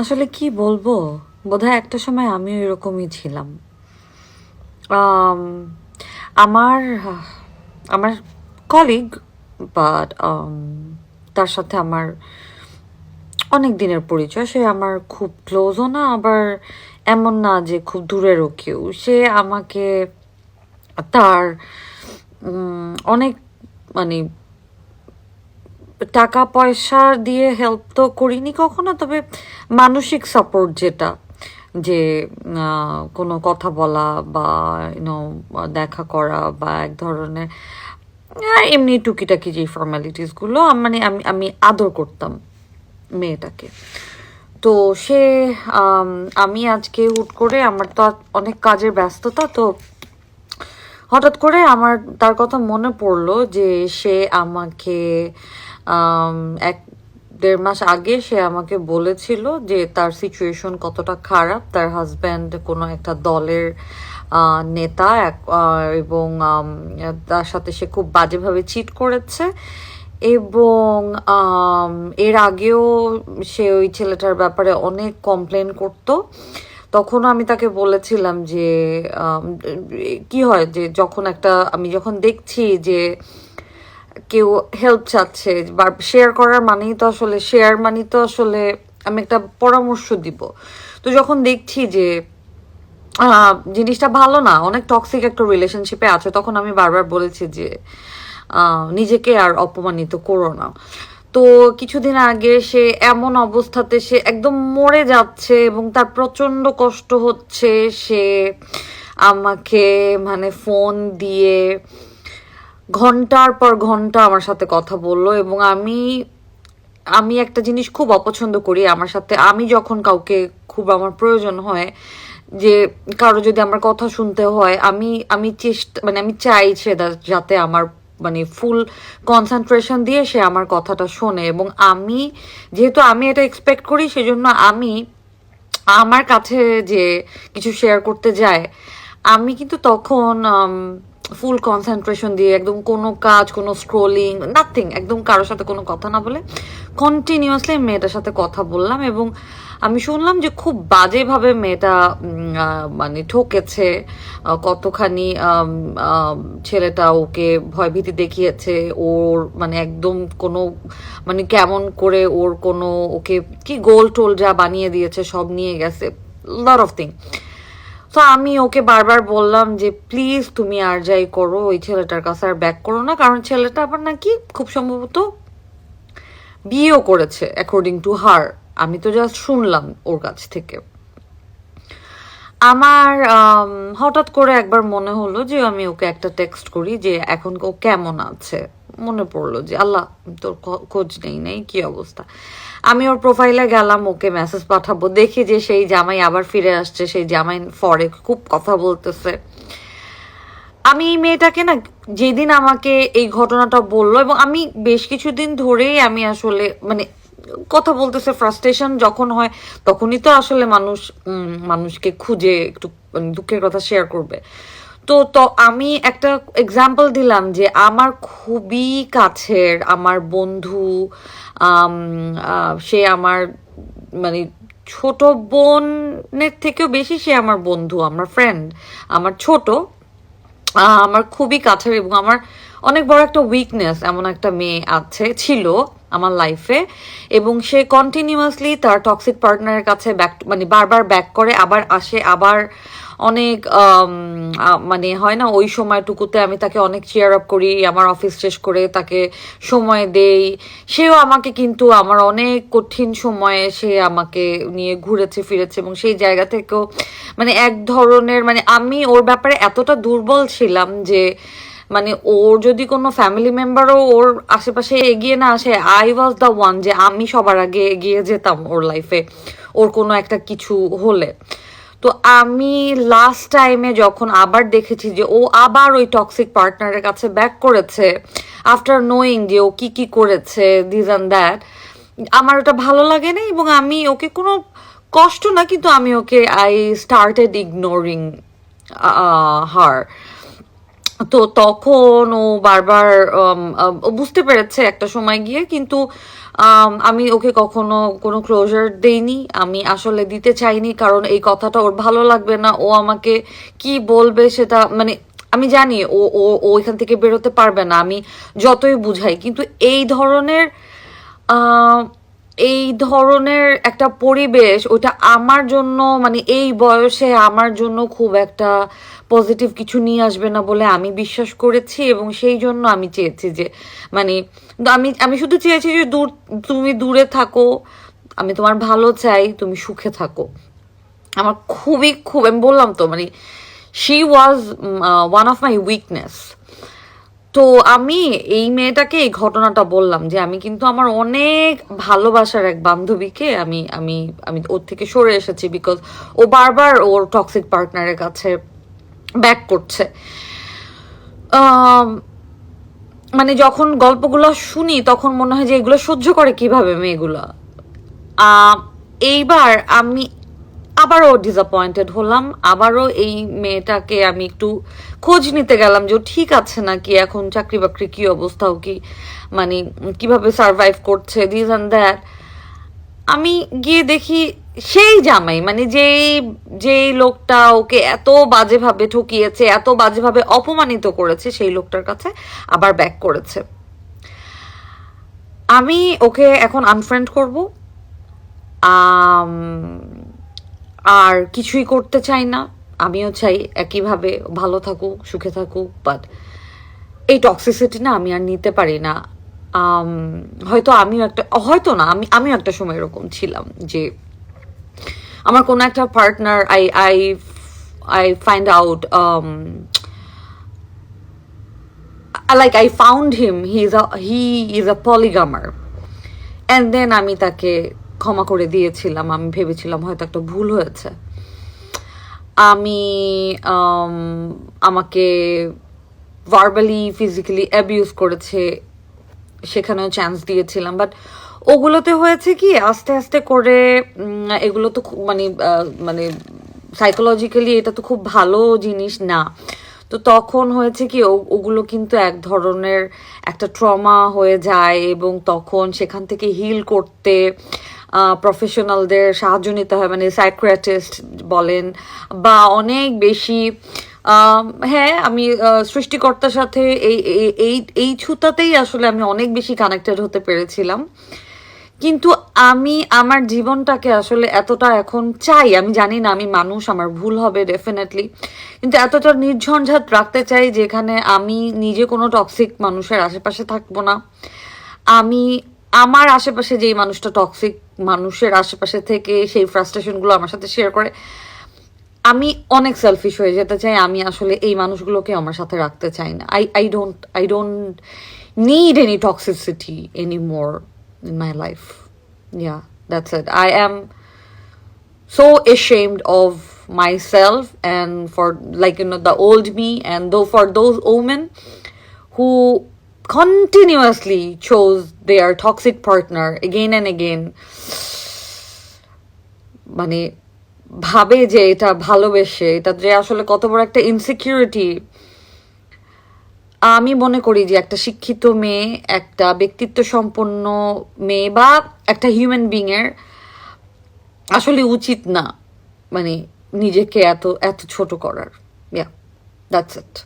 আসলে কি বলব? বোধহয় একটা সময় আমিও এরকমই ছিলাম। আমার আমার কলিগ বাট তার সাথে আমার অনেক দিনের পরিচয়। সে আমার খুব ক্লোজও না, আবার এমন না যে খুব দূরেরও কেউ। সে আমাকে তার অনেক মানে টাকা পয়সা দিয়ে হেল্প তো করিনি কখনো তবে মানসিক সাপোর্ট যেটা যে কোনো কথা বলা বা ইউনো দেখা করা বা এক ধরনের এমনি টুকিটাকি যে ফর্মালিটিসগুলো মানে আমি আমি আদর করতাম মেয়েটাকে। তো সে আমি আজকে হুট করে আমার তো অনেক কাজের ব্যস্ততা তো হঠাৎ করে আমার তার কথা মনে পড়ল যে সে আমাকে আম, এক দেড় মাস আগে সে আমাকে বলেছিল যে তার সিচুয়েশন কতটা খারাপ। তার হাজব্যান্ড কোনো একটা দলের নেতা এবং তার সাথে সে খুব বাজেভাবে চিট করেছে। এবং এর আগেও সে ওই ছেলেটার ব্যাপারে অনেক কমপ্লেন করতো। তখনও আমি তাকে বলেছিলাম যে কি হয় যে যখন একটা, আমি যখন দেখছি যে কেউ হেল্প চাচ্ছে, বা শেয়ার করার মানেই তো আসলে শেয়ার মানেই তো আসলে আমি একটা পরামর্শ দিব। তো যখন দেখছি যে জিনিসটা ভালো না, অনেক টক্সিক একটা রিলেশনশিপে আছে, তখন আমি বারবার বলেছি যে নিজেকে আর অপমানিত করো না। তো কিছুদিন আগে সে এমন অবস্থাতে সে একদম মরে যাচ্ছে এবং তার প্রচণ্ড কষ্ট হচ্ছে, সে আমাকে মানে ফোন দিয়ে ঘণ্টার পর ঘণ্টা আমার সাথে কথা বলল এবং আমি আমি একটা জিনিস খুব অপছন্দ করি আমার সাথে। আমি যখন কাউকে খুব আমার প্রয়োজন হয়, যে কারও যদি আমার কথা শুনতে হয়, আমি আমি চেষ্টা মানে আমি চাই সে যাতে আমার মানে ফুল কনসেন্ট্রেশন দিয়ে সে আমার কথাটা শোনে এবং আমি, যেহেতু আমি এটা এক্সপেক্ট করি, সেজন্য আমি আমার কাছে যে কিছু শেয়ার করতে যায়, আমি কিন্তু তখন ফুল কনসেন্ট্রেশন দিয়ে, একদম কোনো কাজ, কোনো স্ক্রোলিং নাথিং একদম কারোর সাথে কোনো কথা না বলে কন্টিনিউয়াসলি মেয়েটার সাথে কথা বললাম এবং আমি শুনলাম যে খুব বাজেভাবে মেয়েটা মানে ঠকেছে কতখানি ছেলেটা ওকে ভয়ভীতি দেখিয়েছে, ওর মানে একদম কোনো মানে কেমন করে ওর কোনো ওকে কি গোল টোল যা বানিয়ে দিয়েছে সব নিয়ে গেছে লট অফ থিং তো আমি ওকে বারবার বললাম যে, প্লিজ তুমি আর যাই করো, ওই ছেলেটার কাছে আর ব্যাক করো না। কারণ ছেলেটা আবার নাকি খুব সম্ভবত বিয়েও করেছে অ্যাকর্ডিং টু হার আমি তো জাস্ট শুনলাম ওর কাছ থেকে। আমার হঠাৎ করে একবার মনে হলো যে, আমি ওকে একটা টেক্সট করি যে, এখন ও কেমন আছে? মনে পড়ল যে, আল্লাহ, তোর খোঁজ নেই নেই, কি অবস্থা? আমি ওর প্রোফাইলে গেলাম, ওকে মেসেজ পাঠাবো। দেখি যে সেই জামাই আবার ফিরে আসছে, সেই জামাই ফরে খুব কথা বলতেছে। আমি এই মেয়েটাকে না, যেদিন আমাকে এই ঘটনাটা বলল, এবং আমি বেশ কিছুদিন ধরেই আমি আসলে মানে কথা বলতেছে ফ্রাস্ট্রেশন যখন হয়, তখনই তো আসলে মানুষ মানুষকে খুঁজে একটু মানে দুঃখের কথা শেয়ার করবে। তো তো আমি একটা এক্সাম্পল দিলাম যে আমার খুবই কাছের আমার বন্ধু সে আমার মানে ছোট বোনের থেকেও বেশি সে আমার বন্ধু, আমার ফ্রেন্ড আমার ছোট। আমার খুবই কাছের এবং আমার অনেক বড় একটা উইকনেস এমন একটা মেয়ে আছে, ছিল আমার লাইফে এবং সে কন্টিনিউয়াসলি তার টক্সিক পার্টনারের কাছে ব্যাক মানে বারবার ব্যাক করে, আবার আসে, আবার অনেক মানে হয় না, ওই সময়টুকুতে আমি তাকে অনেক চেয়ার আপ করি, আমার অফিস শেষ করে তাকে সময় দেই। সেও আমাকে কিন্তু আমার অনেক কঠিন সময়ে সে আমাকে নিয়ে ঘুরেছে, ফিরেছে এবং সেই জায়গা থেকেও মানে এক ধরনের মানে আমি ওর ব্যাপারে এতটা দুর্বল ছিলাম যে মানে ওর যদি কোনো ফ্যামিলি মেম্বারও ওর আশেপাশে এগিয়ে না আসে আই ওয়াজ দ্য ওয়ান যে আমি সবার আগে এগিয়ে যেতাম ওর লাইফে ওর কোনো একটা কিছু হলে। তো আমি লাস্ট টাইমে যখন আবার দেখেছি যে ও আবার ওই টক্সিক পার্টনারের কাছে ব্যাক করেছে আফটার নোয়িং যে ও কি কি করেছে দিস অ্যান্ড দ্যাট আমার ওটা ভালো লাগে না এবং আমি ওকে কোনো কষ্ট না, কিন্তু আমি okay I started ignoring her তো তখন ও বারবার বুঝতে পেরেছে একটা সময় গিয়ে, কিন্তু আম, ওকে কখনো কোনো ক্লোজার দেইনি আমি আসলে দিতে চাইনি কারণ এই কথাটা ওর ভালো লাগবে না ও আমাকে কি বলবে সেটা মানে আমি জানি ও ও ও এখান থেকে বেরোতে পারবে না আমি যতই বুঝাই কিন্তু এই ধরনের এই ধরনের একটা পরিবেশ, ওটা আমার জন্য মানে এই বয়সে আমার জন্য খুব একটা পজিটিভ কিছু নিয়ে আসবে না বলে আমি বিশ্বাস করেছি এবং সেই জন্য আমি চেয়েছি যে মানে আমি আমি শুধু চেয়েছি যে দূর, তুমি দূরে থাকো, আমি তোমার ভালো চাই, তুমি সুখে থাকো। আমার খুবই, খুব, আমি বললাম তো মানে she was one of my weakness তো আমি এই মেয়েটাকে এই ঘটনাটা বললাম যে আমি কিন্তু আমার অনেক ভালোবাসার এক বান্ধবীকে আমি আমি আমি ওর থেকে সরে এসেছি বিকজ ও বারবার ওর টক্সিক পার্টনারের কাছে ব্যাক করছে। মানে যখন গল্পগুলো শুনি তখন মনে হয় যে এগুলো সহ্য করে কীভাবে মেয়েগুলো? এইবার আমি আবারও ডিসঅ্যাপয়েন্টেড হলাম। আবারও এই মেয়েটাকে আমি একটু খোঁজ নিতে গেলাম যে ঠিক আছে নাকি, এখন চাকরি বাকরি কি অবস্থা, ও কি মানে কীভাবে সার্ভাইভ করছে দিস অ্যান্ড দ্যাট আমি গিয়ে দেখি সেই জামাই মানে যেই যেই লোকটা ওকে এত বাজেভাবে ঠকিয়েছে, এত বাজেভাবে অপমানিত করেছে, সেই লোকটার কাছে আবার ব্যাক করেছে। আমি ওকে এখন আনফ্রেন্ড করব। আর কিছুই করতে চাই না। আমিও চাই একইভাবে ভালো থাকুক, সুখে থাকুক বাট এই টক্সিসিটি না আমি আর নিতে পারি না। হয়তো আমিও একটা, হয়তো না, আমি, আমিও একটা সময় এরকম ছিলাম যে আমার কোনো একটা partner I I I find out like I found him he is a he is a polygamer and then আমি তাকে ক্ষমা করে দিয়েছিলাম। আমি ভেবেছিলাম হয়তো একটা ভুল হয়েছে। আমি আমাকে ভার্বালি ফিজিক্যালি অ্যাবিউজ করেছে। সেখানেও চান্স দিয়েছিলাম। বাট ওগুলোতে হয়েছে কি, আস্তে আস্তে করে এগুলো তো মানে মানে সাইকোলজিক্যালি এটা তো খুব ভালো জিনিস না। তো তখন হয়েছে কি ওগুলো কিন্তু এক ধরনের একটা ট্রমা হয়ে যায় এবং তখন সেখান থেকে হিল করতে প্রফেশনালদের সাহায্য নিতে হয় মানে সাইক্রিয়াটিস্ট বলেন বা অনেক বেশি হ্যাঁ আমি সৃষ্টিকর্তার সাথে এই, এই- এই ছুতাতেই আসলে আমি অনেক বেশি কানেক্টেড হতে পেরেছিলাম। কিন্তু আমি, আমার জীবনটাকে আসলে এতটা এখন চাই, আমি জানি না আমি মানুষ, আমার ভুল হবে ডেফিনেটলি কিন্তু এতটা নির্ঝঞ্ঝাট রাখতে চাই যেখানে আমি নিজে কোনো টক্সিক মানুষের আশেপাশে থাকব না। আমি, আমার আশেপাশে যেই মানুষটা টক্সিক মানুষের আশেপাশে থেকে সেই ফ্রাস্ট্রেশনগুলো আমার সাথে শেয়ার করে। আমি অনেক সেলফিশ হয়ে যেতে চাই, আমি আসলে এই মানুষগুলোকে আমার সাথে রাখতে চাই না। I I don't I don't need any toxicity any more in my life yeah that's it I am so ashamed of myself and for, like, you know, the old me and though for those women who continuously chose their toxic partner again and again. মানে ভাবে যে এটা ভালোবেসে, এটা যে আসলে কত বড় একটা ইনসিকিউরিটি আমি মনে করি যে একটা শিক্ষিত মেয়ে, একটা ব্যক্তিত্ব সম্পন্ন মেয়ে বা একটা হিউম্যান বিং এর আসলে উচিত না মানে নিজেকে এত এত ছোট করার। ইয়া দ্যাটস ইট